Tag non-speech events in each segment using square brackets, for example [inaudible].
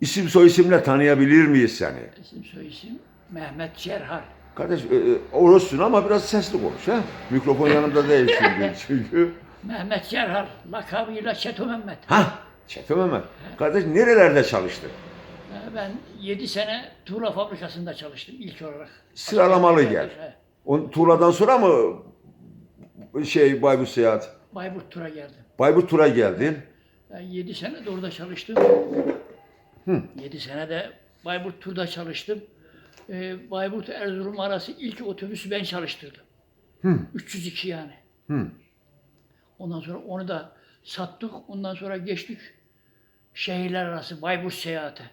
İsim soy isimle tanıyabilir miyiz seni? İsim soy isim Mehmet Cerhar. Kardeş e, e, orossun ama biraz sesli konuş ha. Mikrofon yanımda değil şimdi [laughs] çünkü. Mehmet Cerhar. Lakabıyla Çeto Mehmet. Ha, Çeto Mehmet. Kardeş nerelerde çalıştın? Ben 7 sene tuğla fabrikasında çalıştım ilk olarak. Sıralamalı gel. He, O tuğladan sonra mı şey Bayburt seyahat? Bayburt Tur'a geldim. Bayburt tura geldin. Ben 7 sene de orada çalıştım. Hı. 7 sene de Bayburt Tur'da çalıştım. Ee, Bayburt Erzurum arası ilk otobüsü ben çalıştırdım. Hı. 302 yani. Hı. Ondan sonra onu da sattık. Ondan sonra geçtik şehirler arası Bayburt seyahate.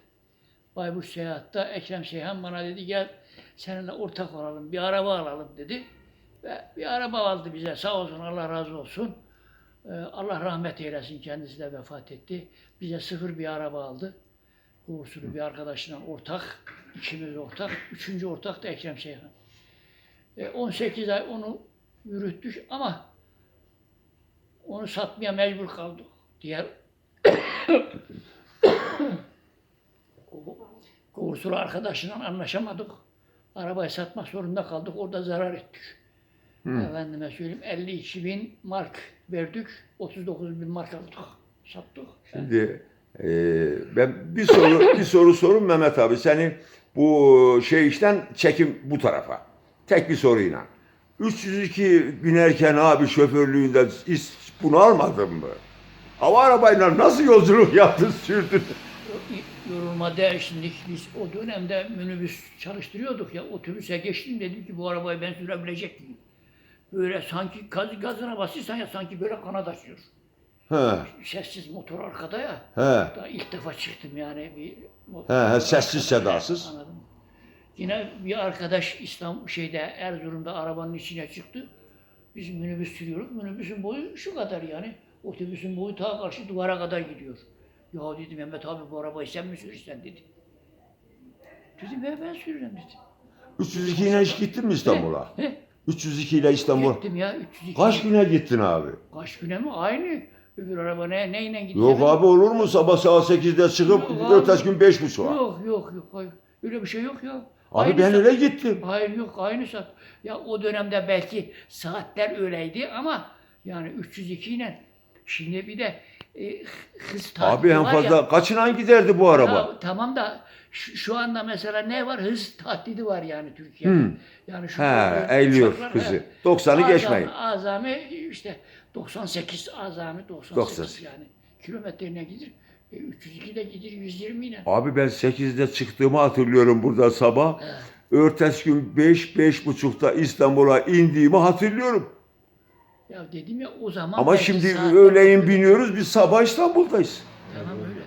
Bayburt seyahatte Ekrem Seyhan bana dedi gel seninle ortak olalım bir araba alalım dedi. Ve bir araba aldı bize sağ olsun Allah razı olsun. Ee, Allah rahmet eylesin kendisi de vefat etti. Bize sıfır bir araba aldı. Uğursulu bir arkadaşla ortak. ikimiz ortak. Üçüncü ortak da Ekrem Seyhan. E, 18 ay onu yürüttük ama onu satmaya mecbur kaldık. Diğer [coughs] Uğursulu arkadaşla anlaşamadık. Arabayı satmak zorunda kaldık. Orada zarar ettik. Efendime söyleyeyim 52 bin mark verdik. 39 bin mark aldık. Sattık. Şimdi e, ben bir soru bir soru sorun Mehmet abi. Seni bu şey işten çekim bu tarafa. Tek bir soruyla. 302 binerken abi şoförlüğünde hiç bunu almadın mı? Hava arabayla nasıl yolculuk yaptın sürdün? Yorulma değişindik. Biz o dönemde minibüs çalıştırıyorduk ya. Otobüse geçtim dedim ki bu arabayı ben sürebilecek miyim? Böyle sanki gaz, gazına basırsan ya sanki böyle kanat açıyor. He, Sessiz motor arkada ya. he. Daha ilk defa çıktım yani bir He, he, sessiz sedasız. Anladım. Yine bir arkadaş İstanbul şeyde Erzurum'da arabanın içine çıktı. Biz minibüs sürüyoruz. Minibüsün boyu şu kadar yani. Otobüsün boyu ta karşı duvara kadar gidiyor. Ya dedim Mehmet abi bu arabayı sen mi sürürsen dedi. Dedim ben, ben sürürüm dedim. 302 ile hiç gittin mi İstanbul'a? He, 302 ile İstanbul. Gittim ya 302. Kaç güne gittin abi? Kaç güne mi? Aynı. Öbür araba ne, neyle gidiyor? Yok abi olur mu sabah saat 8'de çıkıp Yok gün 5.30'a? Yok yok yok. Hayır. Öyle bir şey yok ya. Abi Aynı ben saat. öyle gittim. Hayır yok aynı saat. Ya o dönemde belki saatler öyleydi ama yani 302 ile şimdi bir de e, hız Abi en var fazla ya. kaçına giderdi bu araba? Ya, tamam da şu, şu anda mesela ne var? Hız tahdidi var yani Türkiye'de. Hmm. Yani şu He, eğiliyor uçaklar, hızı. he. 90'ı Azami- geçmeyin. Azami işte 98 azami 98 98. yani. Kilometreline gidir. E, 302 de gidir 120 ile. Abi ben 8'de çıktığımı hatırlıyorum burada sabah. Ertesi gün 5 beş, buçukta İstanbul'a indiğimi hatırlıyorum. Ya dedim ya o zaman Ama şimdi saatler- öğleyin biniyoruz biz sabah İstanbul'dayız. Tamam öyle.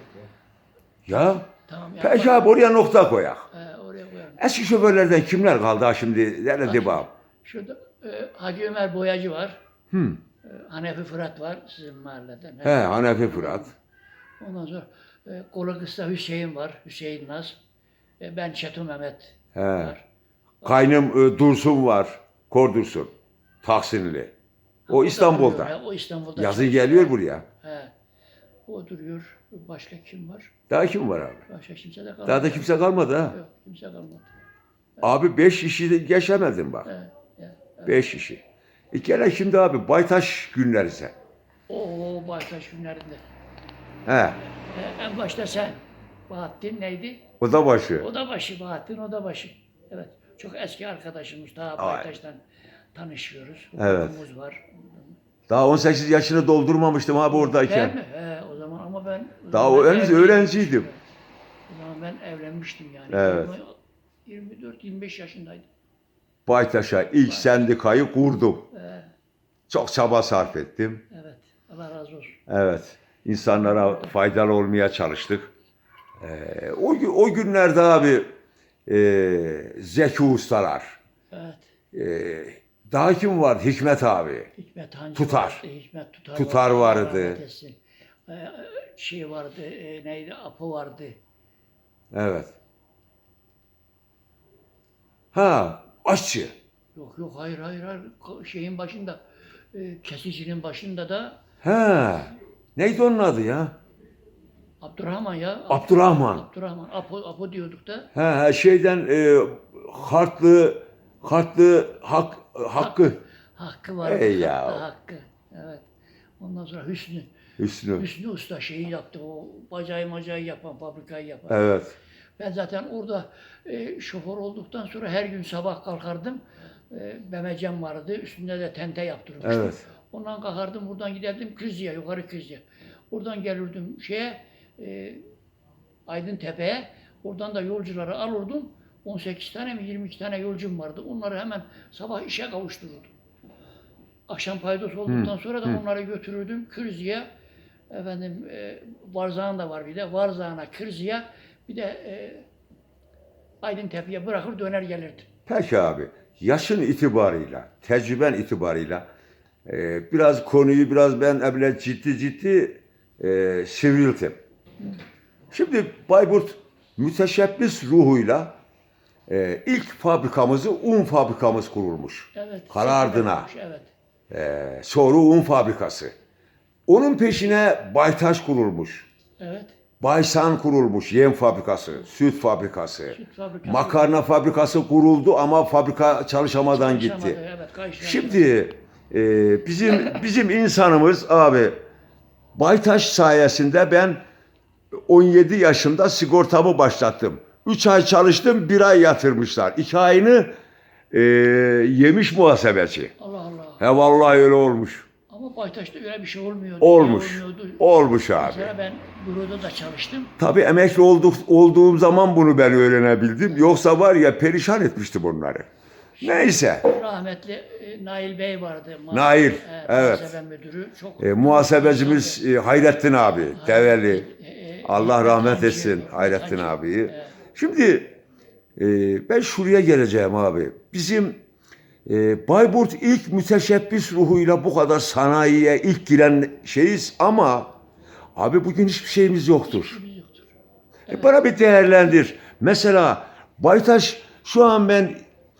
Ya Tamam ya. peki abi oraya nokta koyak. He, oraya koyalım. Eski şoförlerden kimler kaldı ha şimdi? Nerede abi? Şurada e, Hacı Ömer Boyacı var. Hı. E, Hanefi Fırat var sizin mahalleden. He Hanefi Fırat. Ondan sonra e, Kolu Kısa Hüseyin var. Hüseyin Naz. E, ben Çeto Mehmet He. var. Kaynım e, Dursun var. Kor Dursun. Taksinli. O da İstanbul'da. duruyor, o İstanbul'da. Yazın çalışıyor. geliyor buraya. He. O duruyor. Başka kim var? Daha kim var abi? Başka kimse de kalmadı. Daha da kimse kalmadı ha. Yok kimse kalmadı. Abi beş işi de geçemedin bak. He, he. Beş işi. E gene şimdi abi Baytaş günleri sen. Oo Baştaş günlerinde. He. E, en başta sen. Bahattin neydi? O da başı. O da başı Bahattin, o da başı. Evet. Çok eski arkadaşımız. Daha Ay. Baytaş'tan tanışıyoruz. Evet. Hukukumuz var. Daha 18 yaşını doldurmamıştım abi Değil oradayken. mi? He, o zaman ama ben... o Daha zaman öğrenci- öğrenciydim. O zaman ben evlenmiştim yani. Evet. 24-25 yaşındaydım. Baytaş'a ilk sendikayı kurdum. He, Çok çaba sarf ettim. evet. Allah razı olsun. Evet. insanlara faydalı olmaya çalıştık. Ee, o, gü- o günlerde abi e, Zeki Ustalar, Evet. e, daha kim vardı? Hikmet abi. Hikmet Hancı Tutar. vardı. Hikmet Tutar, Tutar vardı. etsin. Ee, şey vardı, e, neydi? Apo vardı. Evet. Ha, aşçı. Yok yok hayır hayır hayır. Şeyin başında, e, kesicinin başında da Ha, neydi onun adı ya? Abdurrahman ya. Abdurrahman. Abdurrahman. Apo, Apo diyorduk da. He, he şeyden e, hartlı hartlı hak hakkı Hakkı var. Ey ya. Hakkı. Evet. Ondan sonra Hüsnü. Hüsnü. Hüsnü Usta şeyi yaptı. O bacağı macağı yapan, fabrikayı yapan. Evet. Ben zaten orada e, şoför olduktan sonra her gün sabah kalkardım. E, Memecem vardı. Üstünde de tente yaptırmıştım. Evet. Ondan kalkardım buradan giderdim Krizya, yukarı Krizya. Oradan gelirdim şeye, e, Aydın Tepe'ye. Oradan da yolcuları alırdım. 18 tane mi 22 tane yolcum vardı. Onları hemen sabah işe kavuştururdum. Akşam paydos olduktan sonra da onları götürürdüm Krizya. Efendim e, Varzağın da var bir de. Varzağına, Krizya bir de e, Aydın Tepe'ye bırakır döner gelirdim. Peki abi. Yaşın itibarıyla, tecrüben itibarıyla e, biraz konuyu biraz ben evvel ciddi ciddi e, sivriltim. Şimdi Bayburt müteşebbis ruhuyla e, ilk fabrikamızı un fabrikamız kurulmuş. Evet. Karardına. Evet. E, sonra un fabrikası. Onun peşine Baytaş kurulmuş. Evet. Baysan kurulmuş, yem fabrikası, süt fabrikası. Süt fabrikası. Makarna fabrikası kuruldu ama fabrika çalışamadan gitti. Evet, kayışamadı. Şimdi e, bizim bizim insanımız abi Baytaş sayesinde ben 17 yaşında sigortamı başlattım. 3 ay çalıştım, 1 ay yatırmışlar. 2 ayını e, yemiş muhasebeci. Allah Allah. He vallahi öyle olmuş. Ama Baytaş'ta öyle bir şey olmuyordu. Olmuş. Olmuyordu. Olmuş abi. Mesela ben büroda da çalıştım. Tabii emekli olduk, olduğum zaman bunu ben öğrenebildim. Yoksa var ya perişan etmişti bunları. Neyse. Rahmetli e, Nail Bey vardı. Ma- Nail, e, evet. muhasebe müdürü. Çok E, muhasebecimiz e, Hayrettin abi, Develi. E, e, Allah rahmet etsin Hayrettin abiyi. Evet. Şimdi e, ben şuraya geleceğim abi. Bizim e, Bayburt ilk müteşebbis ruhuyla bu kadar sanayiye ilk giren şeyiz ama abi bugün hiçbir şeyimiz yoktur. E, bana bir değerlendir. Mesela Baytaş şu an ben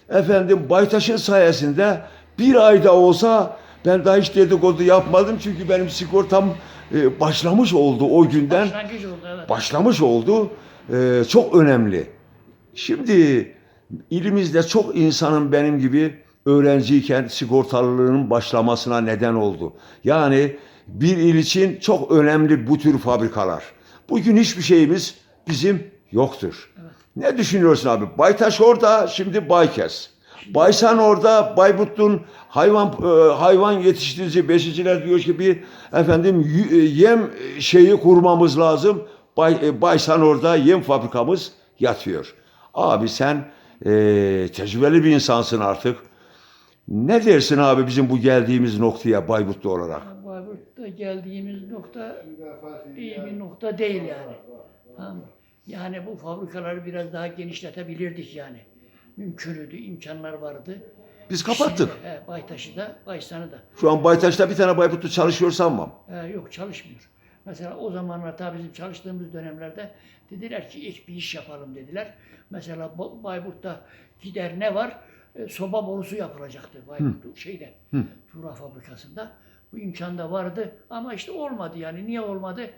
efendim Baytaş'ın sayesinde bir ayda olsa ben daha hiç dedikodu yapmadım çünkü benim sigortam e, başlamış oldu o günden. Başlangıç oldu evet. Başlamış oldu. E, çok önemli. Şimdi ilimizde çok insanın benim gibi öğrenciyken sigortalılığının başlamasına neden oldu. Yani bir il için çok önemli bu tür fabrikalar. Bugün hiçbir şeyimiz bizim yoktur. Ne düşünüyorsun abi? Baytaş orada, şimdi Baykes. Baysan orada, Bayburt'un hayvan e, hayvan yetiştirici besiciler diyor ki bir efendim e, yem şeyi kurmamız lazım. Bay, e, Baysan orada yem fabrikamız yatıyor. Abi sen e, tecrübeli bir insansın artık. Ne dersin abi bizim bu geldiğimiz noktaya Bayburtlu olarak? Bayburt'ta geldiğimiz nokta iyi bir nokta değil yani. Tamam? Yani bu fabrikaları biraz daha genişletebilirdik yani. Mümkünüydü, imkanlar vardı. Biz kapattık. Şimdi, he, Baytaş'ı da, Baysan'ı da. Şu an Baytaş'ta bir tane Bayburtlu çalışıyor sanmam. He, yok çalışmıyor. Mesela o zamanlar tabii bizim çalıştığımız dönemlerde dediler ki ek bir iş yapalım dediler. Mesela Ba- Bayburt'ta gider ne var? E, soba borusu yapılacaktı Bayburt şeyde. Tuğra fabrikasında. Bu imkan da vardı ama işte olmadı yani. Niye olmadı?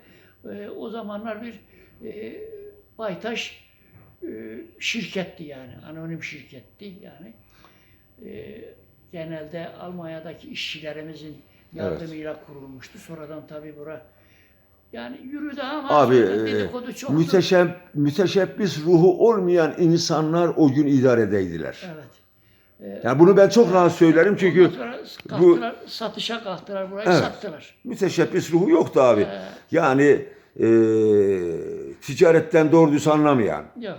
E, o zamanlar bir e, Baytaş e, şirketti yani. Anonim şirketti yani. E, genelde Almanya'daki işçilerimizin yardımıyla kurulmuştu. Sonradan tabii bura yani yürüdü ama Abi e, dedikodu çoktu. müteşeb, müteşebbis ruhu olmayan insanlar o gün idaredeydiler. Evet. Yani bunu ben çok rahat söylerim çünkü bu satışa kalktılar burayı Evet. sattılar. müteşebbis ruhu yoktu abi. Ee. Yani e, ticaretten doğru düz anlamayan. Yok.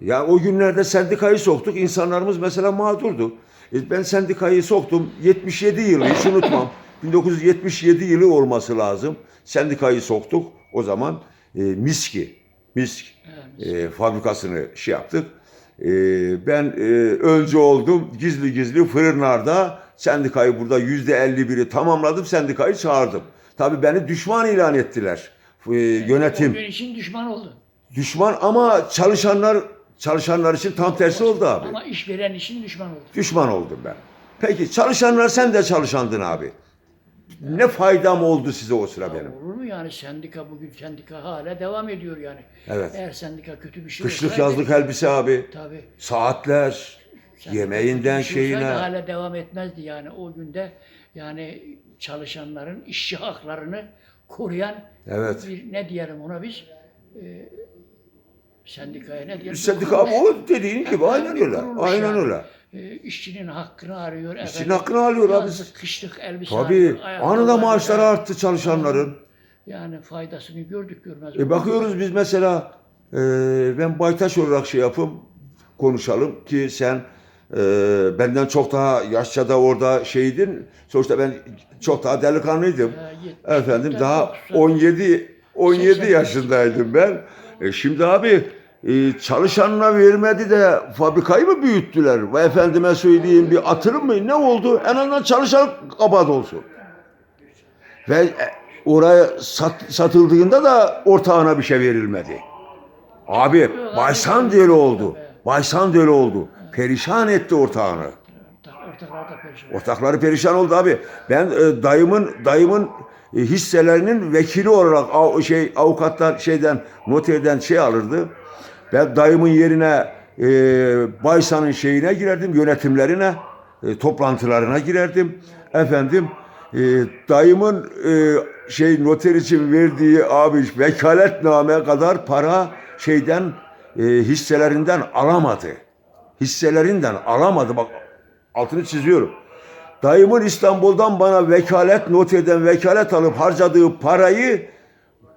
Ya o günlerde sendikayı soktuk. İnsanlarımız mesela mağdurdu. E, ben sendikayı soktum. 77 yılı hiç unutmam. [laughs] 1977 yılı olması lazım. Sendikayı soktuk. O zaman e, Miski, Misk Evet, e, fabrikasını şey yaptık. E, ben e, önce oldum. Gizli gizli fırınlarda sendikayı burada yüzde 51'i tamamladım. Sendikayı çağırdım. Tabii beni düşman ilan ettiler. E, yönetim. O için düşman oldu. Düşman ama çalışanlar çalışanlar için tam tersi oldu abi. Ama işveren için düşman oldu. Düşman oldum ben. Peki çalışanlar sen de çalışandın abi. Ne faydam oldu size o sıra benim? Olur mu yani sendika bugün sendika hala devam ediyor yani. Evet. Eğer sendika kötü bir şey Kışlık olsaydı- yazlık elbise abi. Tabii. Saatler. Sendika Yemeğinden şey şeyine. hala devam etmezdi yani o günde yani çalışanların işçi haklarını koruyan Evet. bir ne diyelim ona biz e, sendikaya ne diyelim? Sendika abi o dediğin gibi [laughs] aynen öyle. Aynen öyle. E, işçinin hakkını arıyor. İşçinin efendim, hakkını alıyor abi. yazlık, kışlık elbise Tabii. arıyor, Anında arıyor. maaşları arttı çalışanların. Yani faydasını gördük görmez. E bakıyoruz biz mesela e, ben Baytaş olarak şey yapıp konuşalım ki sen e, benden çok daha yaşça da orada şeydin. Sonuçta ben çok daha delikanlıydım. Yetmiş Efendim daha doksan- 17 17 Seksen- yaşındaydım ben. E şimdi abi e, çalışanına vermedi de fabrikayı mı büyüttüler? Ve efendime söyleyeyim bir atırım mı? Ne oldu? En azından çalışan kabahat olsun. Ve e, oraya sat, satıldığında da ortağına bir şey verilmedi. Abi Baysan öyle oldu. Baysan öyle oldu. Perişan etti ortağını. Ortakları perişan oldu abi. Ben e, dayımın dayımın e, hisselerinin vekili olarak av- şey avukatlar şeyden noterden şey alırdı. Ben dayımın yerine e, Baysan'ın şeyine girerdim, yönetimlerine, e, toplantılarına girerdim. Efendim e, dayımın e, şey noter için verdiği abi vekaletname kadar para şeyden e, hisselerinden alamadı. Hisselerinden alamadı. Bak altını çiziyorum. Dayımın İstanbul'dan bana vekalet noterden vekalet alıp harcadığı parayı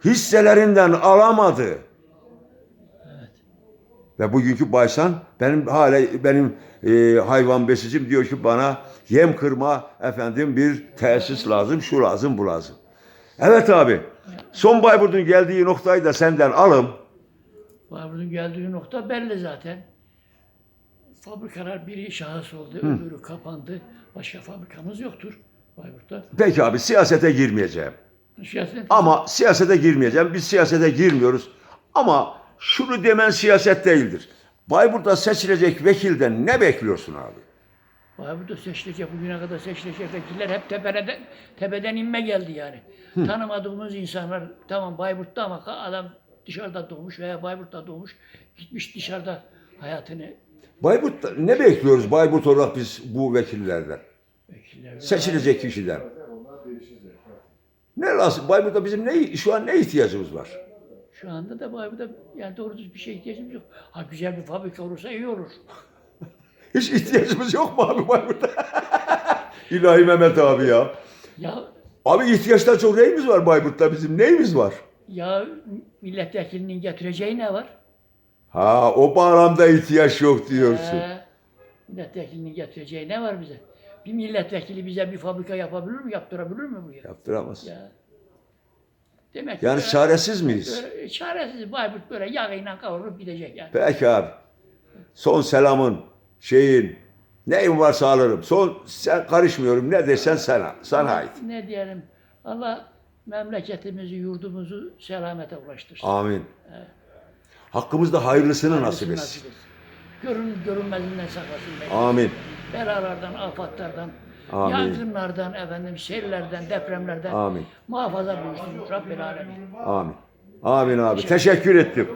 hisselerinden alamadı. Ve bugünkü Baysan benim hala benim e, hayvan besicim diyor ki bana yem kırma efendim bir tesis lazım, şu lazım, bu lazım. Evet abi. Son Bayburt'un geldiği noktayı da senden alım. Bayburt'un geldiği nokta belli zaten. Fabrikalar biri şahıs oldu, öbürü kapandı. Başka fabrikamız yoktur Bayburt'ta. Peki abi siyasete girmeyeceğim. Siyaset Ama siyasete girmeyeceğim. Biz siyasete girmiyoruz. Ama şunu demen siyaset değildir. Bayburt'ta seçilecek vekilden ne bekliyorsun abi? Bayburt'ta seçilecek, bugüne kadar seçilecek vekiller hep tepeden, tepeden inme geldi yani. Tanımadığımız insanlar, tamam Bayburt'ta ama adam dışarıda doğmuş veya Bayburt'ta doğmuş, gitmiş dışarıda hayatını Bayburt'ta ne bekliyoruz Bayburt olarak biz bu vekillerden? vekiller. Seçilecek kişiden. Ne lazım? Bayburt'ta bizim ne şu an ne ihtiyacımız var? Şu anda da Bayburt'ta yani doğru düz bir şey ihtiyacımız yok. Ha güzel bir fabrika olursa iyi olur. [laughs] Hiç ihtiyacımız yok mu abi Bayburt'ta? [laughs] İlahi Mehmet abi ya. Ya Abi ihtiyaçtan çok neyimiz var Bayburt'ta bizim? Neyimiz var? ya milletvekilinin getireceği ne var? Ha o bağlamda ihtiyaç yok diyorsun. Ee, milletvekilinin getireceği ne var bize? Bir milletvekili bize bir fabrika yapabilir mi? Yaptırabilir mi buraya? Yaptıramaz. Ya. Demek ki Yani böyle- çaresiz miyiz? böyle çaresiz Bayburt böyle yağıyla kavrulup gidecek yani. Peki abi. Son selamın, şeyin, neyin varsa alırım. Son sen karışmıyorum. Ne dersen sana. Sana ait. Ne diyelim? Allah memleketimizi, yurdumuzu selamete ulaştırsın. Amin. Hakkımızda hayırlısını nasip Hayırlısını etsin. etsin. Görün, görünmezinden saklasın beni. Amin. Belalardan, afatlardan, Amin. yangınlardan, efendim, sellerden, depremlerden Amin. muhafaza buyursun Rabbel Alemin. Amin. Amin abi. Teşekkür ettim.